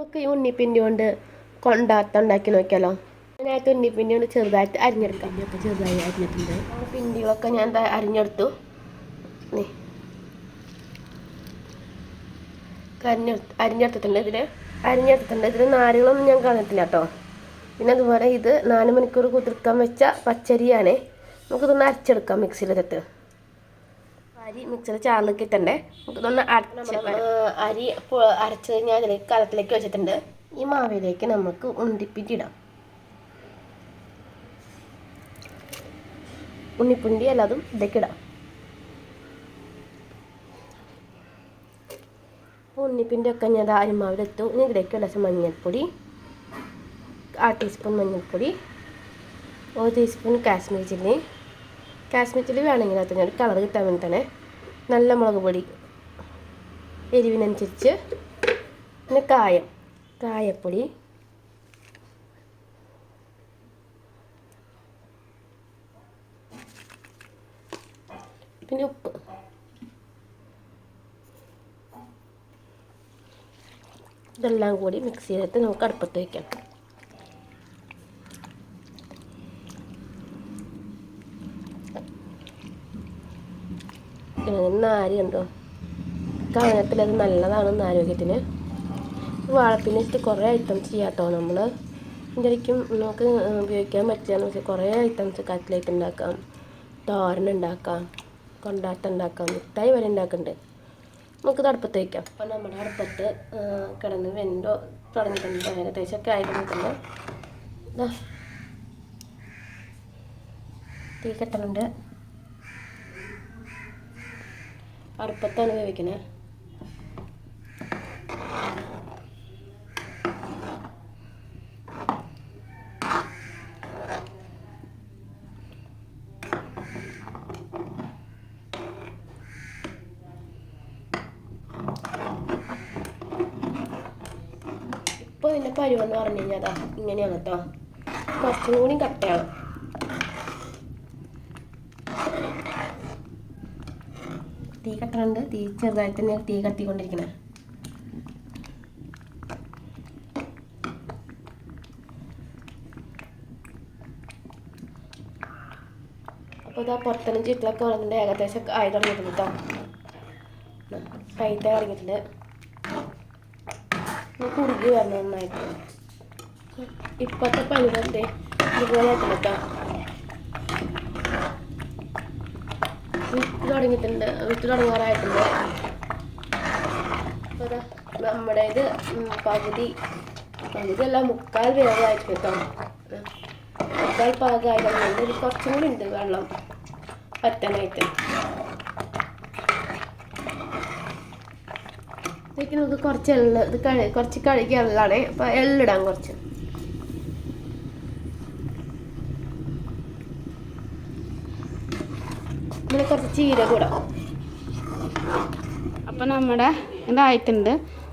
നമുക്ക് ഈ ഉണ്ണിപ്പിന്റെ കൊണ്ട് കൊണ്ടാത്ത ഉണ്ടാക്കി നോക്കിയാലോ? അതിനകത്ത് ഉണ്ണിപ്പിന്റെ കൊണ്ട് ചെറുതായിട്ട് അരിഞ്ഞെടുക്കാം. ഒക്കെ ചെറുതായി അരിഞ്ഞിട്ടുണ്ട്. പിണ്ടികളൊക്കെ ഞാൻ എന്താ അരിഞ്ഞെടുത്തു. നീ അരിഞ്ഞെടുത്ത് അരിഞ്ഞെടുത്തിട്ടുണ്ട് ഇതിൽ അരിഞ്ഞെടുത്തിട്ടുണ്ട്. ഇതിൽ നാരുകളൊന്നും ഞാൻ കാണത്തില്ല കേട്ടോ. പിന്നെ അതുപോലെ ഇത് നാല് മണിക്കൂർ കുതിർക്കാൻ വെച്ച പച്ചരിയാണ്. നമുക്കിതൊന്ന് അരച്ചെടുക്കാം മിക്സിയിലിട്ട് അരി മിക്സിയിൽ ചാർന്നൊക്കെ ഇട്ടണ്ടേ നമുക്കിതൊന്ന് അരച്ച് അരി അരച്ച് കഴിഞ്ഞാൽ അതിലേക്ക് കലത്തിലേക്ക് വെച്ചിട്ടുണ്ട്. ഈ മാവിലേക്ക് നമുക്ക് ഉണ്ടിപ്പിട്ടിടാം ഉണ്ണിപ്പുണ്ടി അല്ലാതും ഇതൊക്കെ ഇടാം. ഉണ്ണിപ്പിന്റെ ഒക്കെ ഞാൻ അരിമാവിലെത്തു ഇനി ഇതിലേക്ക് ലേശം മഞ്ഞൾപ്പൊടി ആ ടീസ്പൂൺ മഞ്ഞൾപ്പൊടി ഒരു teaspoon Kashmir chilli Kashmir chilli വേണമെങ്കിൽ അത് ഞാൻ കളർ കിട്ടാൻ വേണ്ടിയിട്ടാണ്. നല്ല മുളക് പൊടി എരിവിനനുസരിച്ച് പിന്നെ കായം കായപ്പൊടി. പിന്നെ ഉപ്പ്. ഇതെല്ലാം കൂടി മിക്സ് ചെയ്തിട്ട് നമുക്ക് അടുപ്പത്ത് വയ്ക്കാം നാര് കണ്ടോ കാനത്തിൽ അത് നല്ലതാണ് ആരോഗ്യത്തിന്. വാഴപ്പിന്നെ വെച്ചിട്ട് കുറേ ഐറ്റംസ് ചെയ്യാട്ടോ നമ്മൾ ശരിക്കും നമുക്ക് ഉപയോഗിക്കാൻ പറ്റുകയെന്ന് വെച്ചാൽ കുറേ ഐറ്റംസ് കട്ട്ലേറ്റ് ഉണ്ടാക്കാം തോരൻ ഉണ്ടാക്കാം കൊണ്ടാട്ടം ഉണ്ടാക്കാം മിഠായി വരെ ഉണ്ടാക്കുന്നുണ്ട് നമുക്ക് തടുപ്പത്ത് വയ്ക്കാം അപ്പോൾ നമ്മുടെ അടുപ്പത്ത് കിടന്ന് വെന്തോ തുടങ്ങിയിട്ടുണ്ട്. നിൽക്കുന്നത് ഇതാ തീ കെട്ടലുണ്ട് അടുപ്പത്താണ് വേവിക്കണേ ഇപ്പൊ ഇതിന്റെ പരുവെന്ന് പറഞ്ഞു കഴിഞ്ഞാൽ ഇങ്ങനെയാണ് കേട്ടോ കുറച്ചും കൂടി കട്ടയാണ് തീ കട്ടണുണ്ട്. തീ ചെറുതായിട്ട് തന്നെ തീ കത്തിക്കൊണ്ടിരിക്കണേ അപ്പോൾ ഇതാ പുറത്തനും ചുറ്റിലൊക്കെ വന്നിട്ടുണ്ട്. ഏകദേശം ആയി തുടങ്ങിയിട്ടുണ്ട് കേട്ടോ കൈത്ത ഇറങ്ങിയിട്ടുണ്ട്. കുറുകി വരണം നന്നായിട്ട്. ഇപ്പോഴത്തെ പരുവത്തെ ഇതുപോലെ കേട്ടോ വിത്ത് തുടങ്ങിയിട്ടുണ്ട് വിത്ത് തുടങ്ങാറായിട്ടുണ്ട് അപ്പോൾ ദാ നമ്മുടെ ഇത് ഉം, പകുതി പകുതി അല്ല മുക്കാൽ വേവായിട്ട് കേട്ടോ. മുക്കാൽ പാകമായതുകൊണ്ട് ഒരു കുറച്ചും കൂടി ഉണ്ട് വെള്ളം പറ്റാനായിട്ട്. ഇതൊക്കെ നമുക്ക് കുറച്ച് എള്ള് ഇത് കുറച്ച് കഴുകിയ എള്ളാണ്. അപ്പോൾ എള്ളിടാം കുറച്ച്. പിന്നെ കുറച്ച് ചീര ഇടാം അപ്പം നമ്മുടെ ഇതായിട്ടുണ്ട്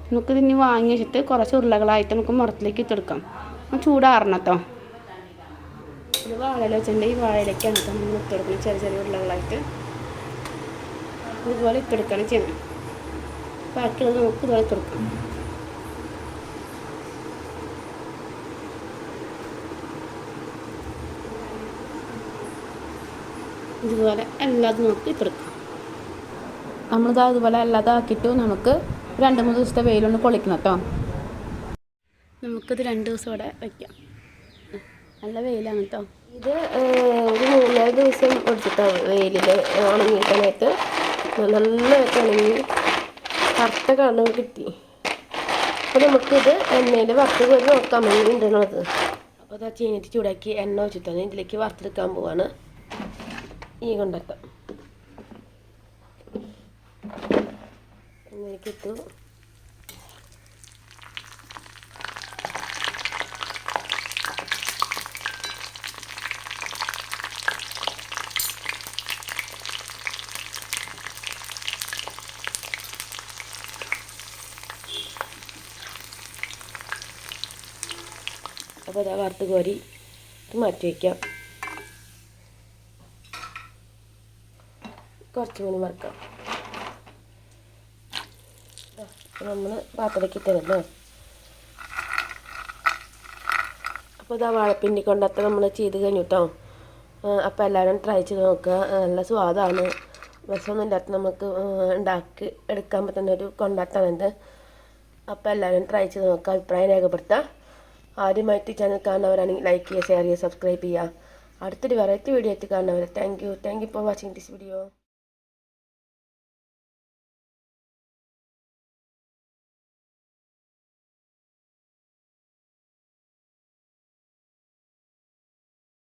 നമുക്ക് ഇതിന് വാങ്ങി വെച്ചിട്ട് കുറച്ച് ഉരുളകളായിട്ട് നമുക്ക് മുറത്തിലേക്ക് ഇട്ടെടുക്കാം ഒന്ന് ചൂടാറണം കേട്ടോ ഇത് വാഴയില വെച്ചിട്ടുണ്ട്. ഈ വാഴയിലേക്കാണ് കേട്ടോ നമ്മൾ ഇട്ടെടുക്കുന്നത് ചെറിയ ചെറിയ ഉരുളകളായിട്ട്. ഇതുപോലെ ഇട്ടെടുക്കണം ചെയ്യണം ബാക്കിയുള്ളത് നമുക്ക് ഇതുപോലെ ഇട്ടെടുക്കാം ഇതുപോലെ എല്ലാതും നമുക്ക് ഇട്ടെടുക്കാം നമ്മളിത് അതുപോലെ അല്ലാതെ ആക്കിയിട്ട് നമുക്ക് രണ്ട് മൂന്ന് ദിവസത്തെ വെയിലൊന്ന് പൊളിക്കണം കേട്ടോ നമുക്കിത് രണ്ട് ദിവസം ഇവിടെ വയ്ക്കാം നല്ല വെയിലാണ് കേട്ടോ ഇത് ഒരു മൂന്നാൽ ദിവസം എടുത്തിട്ടാണ് വെയിലിൽ ഉണങ്ങിക്കാനായിട്ട് നല്ലതായിട്ട് ഉണങ്ങി കറുത്ത കളർ കിട്ടി. അപ്പോൾ നമുക്കിത് എണ്ണയിൽ വറുത്ത് പോയി നോക്കാൻ വേണ്ടി ഉണ്ടെന്നുള്ളത് അപ്പോൾ അത് ചീനിട്ട് ചൂടാക്കി എണ്ണ വെച്ചിട്ടാണ് ഇതിലേക്ക് വറുത്തെടുക്കാൻ പോവാണ്. ഈ കൊണ്ടെത്താം എനിക്കിട്ടു അപ്പോൾ ഇതാ വറുത്ത് കോരി മാറ്റി വയ്ക്കാം. കുറച്ചും മീൻ വറുക്കാം നമ്മൾ പാത്രത്തിലേക്ക് ഇട്ടതല്ലേ അപ്പോൾ ഇതാ വാഴപ്പിണ്ടി കൊണ്ടത്തെ നമ്മൾ ചെയ്ത് കഴിഞ്ഞു കേട്ടോ അപ്പോൾ എല്ലാവരും ട്രൈ ചെയ്ത് നോക്കുക. നല്ല സ്വാദാണ്. വിഷമൊന്നും ഇല്ലാത്ത നമുക്ക് ഉണ്ടാക്കി എടുക്കാൻ പറ്റുന്ന ഒരു കൊണ്ടാട്ടമാണിത് അപ്പോൾ എല്ലാവരും ട്രൈ ചെയ്ത് നോക്കുക അഭിപ്രായം രേഖപ്പെടുത്തുക. ആദ്യമായിട്ട് ചാനൽ കാണുന്നവരാണെങ്കിൽ ലൈക്ക് ചെയ്യുക ഷെയർ ചെയ്യുക സബ്സ്ക്രൈബ് ചെയ്യുക. അടുത്തൊരു വെറൈറ്റി വീഡിയോ ആയിട്ട് കാണുന്നവരെ thank you thank you for watching this video